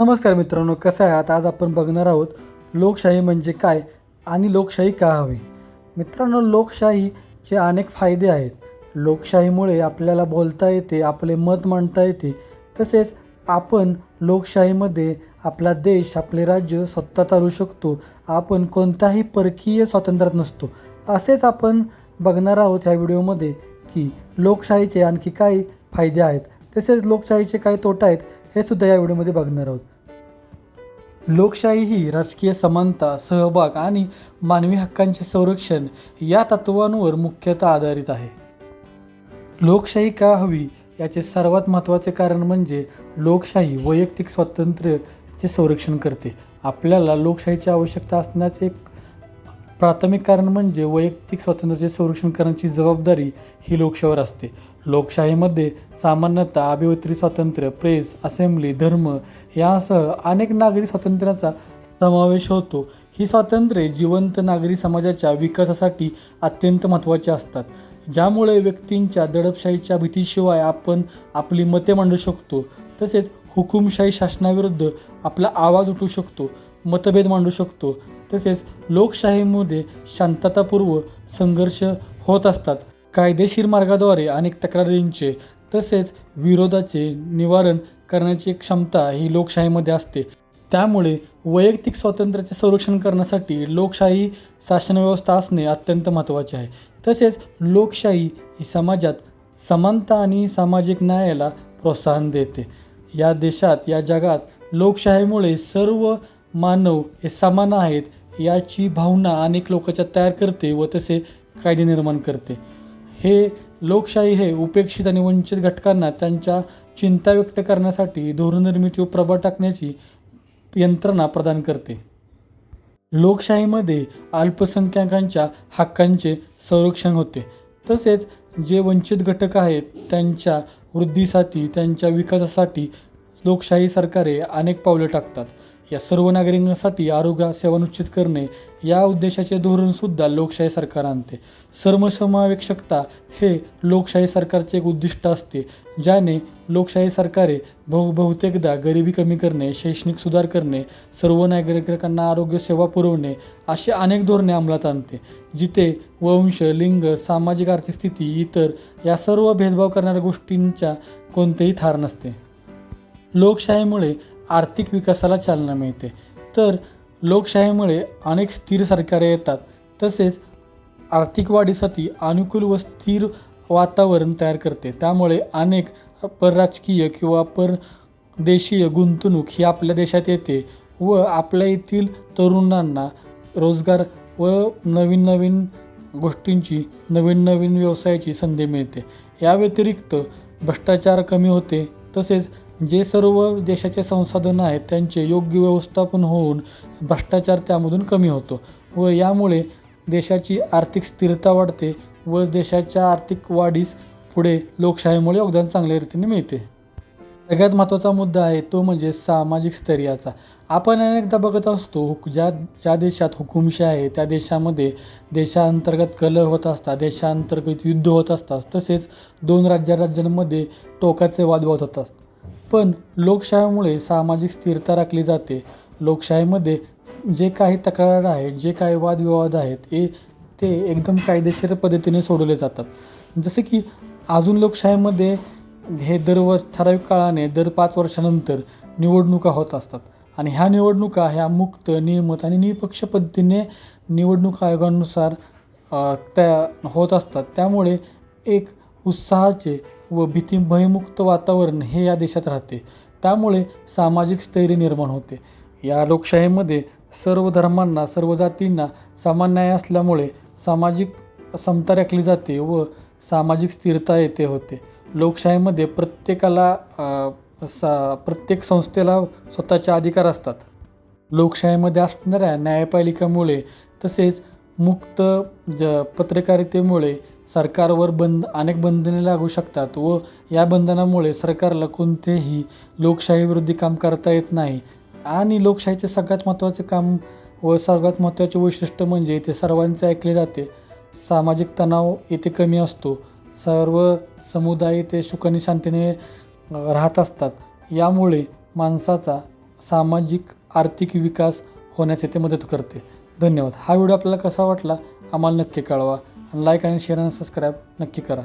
नमस्कार मित्रांनो कसं आहे? आज आपण बघणार आहोत लोकशाही म्हणजे काय आणि लोकशाही का हवी? मित्रांनो लोकशाहीचे अनेक फायदे आहेत. लोकशाहीमुळे आपल्याला बोलता येते आपले मत मांडता येते. तसेच आपण लोकशाहीमध्ये आपला देश आपले राज्य स्वतः चालू शकतो. आपण कोणत्याही परकीय स्वातंत्र्यात नसतो. असेच आपण बघणार आहोत ह्या व्हिडिओमध्ये की लोकशाहीचे आणखी काय फायदे आहेत. तसेच लोकशाहीचे काय तोटा आहेत. हे सुद्धा या व्हिडिओमध्ये बघणार आहोत. लोकशाही ही राजकीय समानता सहभाग आणि मानवी हक्कांचे संरक्षण या तत्वांवर मुख्यतः आधारित आहे. लोकशाही का हवी याचे सर्वात महत्त्वाचे कारण म्हणजे लोकशाही वैयक्तिक स्वातंत्र्याचे संरक्षण करते. आपल्याला लोकशाहीची आवश्यकता असण्याचे एक प्राथमिक कारण म्हणजे वैयक्तिक स्वातंत्र्याचे संरक्षण करण्याची जबाबदारी ही लोकशाहीवर असते. लोकशाहीमध्ये सामान्यतः अभिव्यक्ती स्वातंत्र्य प्रेस असेंब्ली धर्म यासह अनेक नागरी स्वातंत्र्याचा समावेश होतो. ही स्वातंत्र्ये जिवंत नागरी समाजाच्या विकासासाठी अत्यंत महत्त्वाची असतात. ज्यामुळे व्यक्तींच्या दडपशाहीच्या भीतीशिवाय आपण आपली मते मांडू शकतो. तसेच हुकुमशाही शासनाविरुद्ध आपला आवाज उठू शकतो. मतभेद मांडू शकतो. तसेच लोकशाहीमध्ये शांततापूर्व संघर्ष होत असतात. कायदेशीर मार्गाद्वारे अनेक तक्रारींचे तसेच विरोधाचे निवारण करण्याची क्षमता ही लोकशाहीमध्ये असते. त्यामुळे वैयक्तिक स्वातंत्र्याचे संरक्षण करण्यासाठी लोकशाही शासनव्यवस्था असणे अत्यंत महत्त्वाचे आहे. तसेच लोकशाही ही समाजात समानता आणि सामाजिक न्यायाला प्रोत्साहन देते. या देशात या जगात लोकशाहीमुळे सर्व मानव हे समान आहेत याची भावना अनेक लोकांच्या तयार करते व तसे कायदे निर्माण करते. हे लोकशाही हे उपेक्षित आणि वंचित घटकांना त्यांच्या चिंता व्यक्त करण्यासाठी धोरणनिर्मिती व प्रभाव टाकण्याची यंत्रणा प्रदान करते. लोकशाहीमध्ये अल्पसंख्याकांच्या हक्कांचे संरक्षण होते. तसेच जे वंचित घटक आहेत त्यांच्या वृद्धीसाठी त्यांच्या विकासासाठी लोकशाही सरकारे अनेक पावले टाकतात. या सर्व नागरिकांसाठी आरोग्य सेवा निश्चित करणे या उद्देशाचे धोरणसुद्धा लोकशाही सरकार आणते. सर्वसमावेशकता हे लोकशाही सरकारचे एक उद्दिष्ट असते ज्याने लोकशाही सरकारे बहु बहुतेकदा गरिबी कमी करणे शैक्षणिक सुधार करणे सर्व नागरिकांना आरोग्य सेवा पुरवणे अशी अनेक धोरणे अंमलात आणते. जिथे वंश लिंग सामाजिक आर्थिक स्थिती इतर या सर्व भेदभाव करणाऱ्या गोष्टींच्या कोणतेही थार नसते. लोकशाहीमुळे आर्थिक विकासाला चालना मिळते. तर लोकशाहीमुळे अनेक स्थिर सरकारे येतात. तसेच आर्थिक वाढीसाठी अनुकूल व स्थिर वातावरण तयार करते. त्यामुळे अनेक परराजकीय किंवा परदेशीय गुंतवणूक ही आपल्या देशात येते व आपल्या येथील तरुणांना रोजगार व नवीन नवीन गोष्टींची नवीन नवीन व्यवसायाची संधी मिळते. या व्यतिरिक्त भ्रष्टाचार कमी होते. तसेच जे सर्व देशाचे संसाधनं आहेत त्यांचे योग्य व्यवस्थापन होऊन भ्रष्टाचार त्यामधून कमी होतो व यामुळे देशाची आर्थिक स्थिरता वाढते व देशाच्या आर्थिक वाढीस पुढे लोकशाहीमुळे योगदान चांगल्या रीतीने मिळते. सगळ्यात महत्त्वाचा मुद्दा आहे तो म्हणजे सामाजिक स्थैर्याचा. आपण अनेकदा बघत असतो हुक ज्या ज्या देशात हुकुमशाही आहे त्या देशामध्ये देशांतर्गत कलह होत असतात देशांतर्गत युद्ध होत असतात तसेच दोन राज्या राज्यांमध्ये टोकाचे वाद होत असतात. पण लोकशाहीमुळे सामाजिक स्थिरता राखली जाते. लोकशाहीमध्ये जे काही तक्रार आहेत जे काही वादविवाद आहेत हे ते एकदम कायदेशीर पद्धतीने सोडवले जातात. जसे की अजून लोकशाहीमध्ये हे दरवर्ष ठराविक काळाने दर पाच वर्षानंतर निवडणुका होत असतात. आणि ह्या निवडणुका ह्या मुक्त नियमित आणि निपक्ष पद्धतीने निवडणूक आयोगानुसार त्या होत असतात. त्यामुळे एक उत्साहाचे व भीती भयमुक्त वातावरण हे या देशात राहते. त्यामुळे सामाजिक स्थैर्य निर्माण होते. या लोकशाहीमध्ये सर्व धर्मांना सर्व जातींना समान न्याय असल्यामुळे सामाजिक समता राखली जाते व सामाजिक स्थिरता येते होते. लोकशाहीमध्ये प्रत्येकाला सा प्रत्येक संस्थेला स्वतःचे अधिकार असतात. लोकशाहीमध्ये असणाऱ्या न्यायपालिकामुळे तसेच मुक्त ज पत्रकारितेमुळे सरकारवर बंद अनेक बंधने लागू शकतात व या बंधनामुळे सरकारला कोणतेही लोकशाहीविरोधी काम करता येत नाही. आणि लोकशाहीचे सगळ्यात महत्त्वाचे काम व सर्वात महत्त्वाचे वैशिष्ट्य म्हणजे ते सर्वांचे ऐकले जाते. सामाजिक तणाव येथे कमी असतो. सर्व समुदाय ते सुखाने शांतीने राहत असतात. यामुळे माणसाचा सामाजिक आर्थिक विकास होण्यास येथे मदत करते. धन्यवाद. हा व्हिडिओ आपल्याला कसा वाटला? आम्हाला नक्की कळवा. लाईक आणि शेअर आणि सबस्क्राईब नक्की करा.